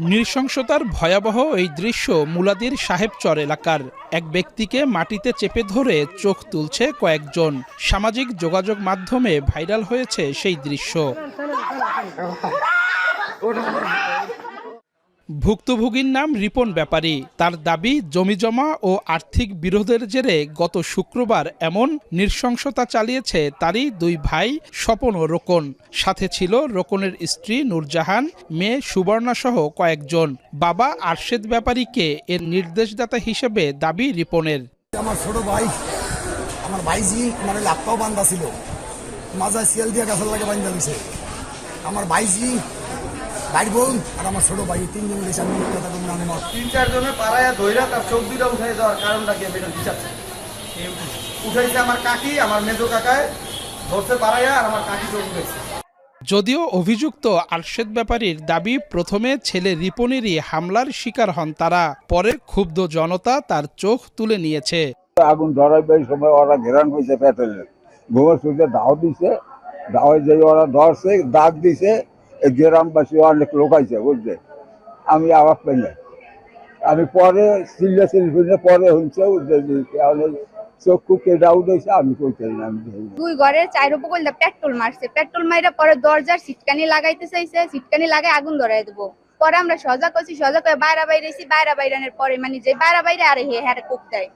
নৃশংসতার ভয়াবহ এই দৃশ্য মুলাদির সাহেবচর এলাকার। এক ব্যক্তিকে মাটিতে চেপে ধরে চোখ তুলছে কয়েকজন। সামাজিক যোগাযোগ মাধ্যমে ভাইরাল হয়েছে সেই দৃশ্য। ভুক্তভোগীর নাম রিপন ব্যাপারী। তার দাবি জমিজমা ও আর্থিক বিরোধের জেরে গত শুক্রবার এমন নৃশংসতা চালিয়েছে তারই দুই ভাই স্বপন ও রোকন। সাথে ছিল রোকনের স্ত্রী নূরজাহান, মেয়ে সুবর্ণাসহ কয়েকজন। বাবা আরশেদ ব্যাপারীকে এর নির্দেশদাতা হিসেবে দাবি রিপনের। আমার ছোট ভাই, আমার ভাইজি আমার লাপ্পাও বান্ধা ছিল। মাজায় সিয়াল দিয়ে গাছের লাগে বান্ধা আমার ভাইজি ভাই বোন আর আমার ছোট ভাই তিনজন আমি কথা আমি মত তিন চারজনে পাড়ায় ধইরা তার চোখ কারণটা কি? বিচার। উঠাইছে আমার কাকি আমার মেজো কাকায় ধরছে আর আমার কাকি চোখ উঠেছে। যদিও অভিযুক্ত আরশেদ ব্যাপারীর দাবি প্রথমে ছেলে রিপনেরই হামলার শিকার হন তারা পরে ক্ষুব্ধ জনতা তার চোখ তুলে নিয়েছে। আগুন ধরাইবার সময় ওরা ঘেরান হয়েছে পেট্রোলের গোবর সুদে দাও দিছে দাওয়াই যে ওরা ধরছে দাগ দিছে গ্রামবাসী অনেক লোক আইছে বুঝছে আমি আওয়াজ পাই না। আমি পরে সিল্লা সিল্লে পরে তাহলে চক্ষু কেটে আউট হয়েছে আমি কইতে আমি। দুই ঘরের চাইর উপকূল পেট্রোল মারছে। পেট্রোল মাইরা পরে দরজার সিটকানি লাগাইতে চাইছে, সিটকানি লাগাই আগুন ধরাই দেবো। পরে আমরা সজা করছি সজা করে বাইরা বাইরেছি বাইরা বাইরানের পরে মানে যে বাইরা বাইরে আরে হে হ্যাঁ কোপ দেয়।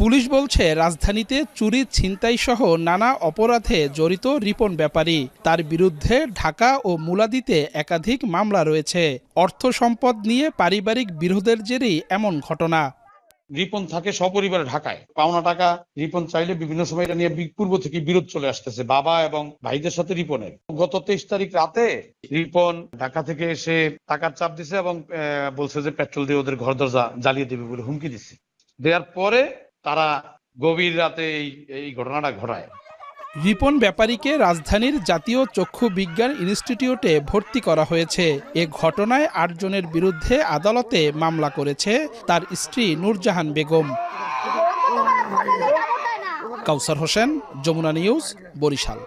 পুলিশ বলছে, রাজধানীতে চুরি, ছিনতাই সহ নানা অপরাধে জড়িত রিপন ব্যাপারী। তার বিরুদ্ধে ঢাকা ও মুলাদিতে একাধিক মামলা রয়েছে। অর্থ সম্পদ নিয়ে পারিবারিক বিরোধের জেরেই এমন ঘটনা। রিপন থাকে সপরিবারে ঢাকায়। পাওনা টাকা রিপন চাইলে বিভিন্ন সময় এটা নিয়ে পূর্ব থেকে বিরোধ চলে আসতেছে, বাবা এবং ভাইদের সাথে রিপনের। গত তেইশ তারিখ রাতে রিপন ঢাকা থেকে এসে টাকার চাপ দিছে এবং বলছে যে পেট্রোল দিয়ে ওদের ঘর দরজা জ্বালিয়ে দেবে বলে হুমকি দিছে। দেওয়ার পরে তারা গভীর রাতে এই ঘটনাটা ঘটায়। রিপন ব্যাপারীকে রাজধানীর জাতীয় চক্ষু বিজ্ঞান ইনস্টিটিউটে ভর্তি করা হয়েছে। এ ঘটনায় আটজনের বিরুদ্ধে আদালতে মামলা করেছে তার স্ত্রী নূরজাহান বেগম। কাউসার হোসেন, যমুনা নিউজ, বরিশাল।